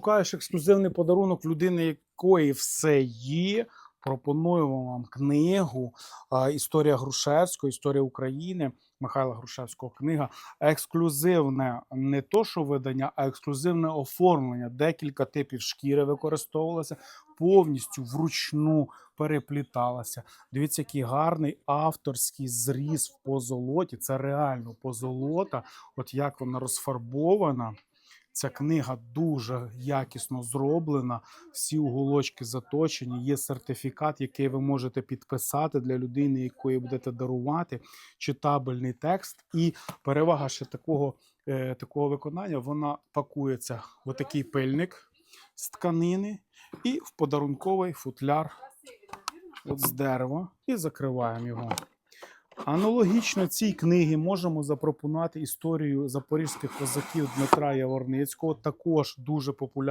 Шукаєш ексклюзивний подарунок людини, якої все є. Пропонуємо вам книгу Історія Грушевського, Історія України Михайла Грушевського книга. Ексклюзивне не то, що видання, а ексклюзивне оформлення. Декілька типів шкіри використовувалося, повністю вручну перепліталася. Дивіться, який гарний авторський зріз в позолоті. Це реально позолота. От як вона розфарбована. Ця книга дуже якісно зроблена. Всі уголочки заточені. Є сертифікат, який ви можете підписати для людини, якої будете дарувати. Читабельний текст. І перевага ще такого, е, такого виконання: вона пакується в отакий пильник з тканини і в подарунковий футляр от з дерева, і закриваємо його. Аналогічно цій книгі можемо запропонувати історію запорізьких козаків Дмитра Яворницького, також дуже популярна.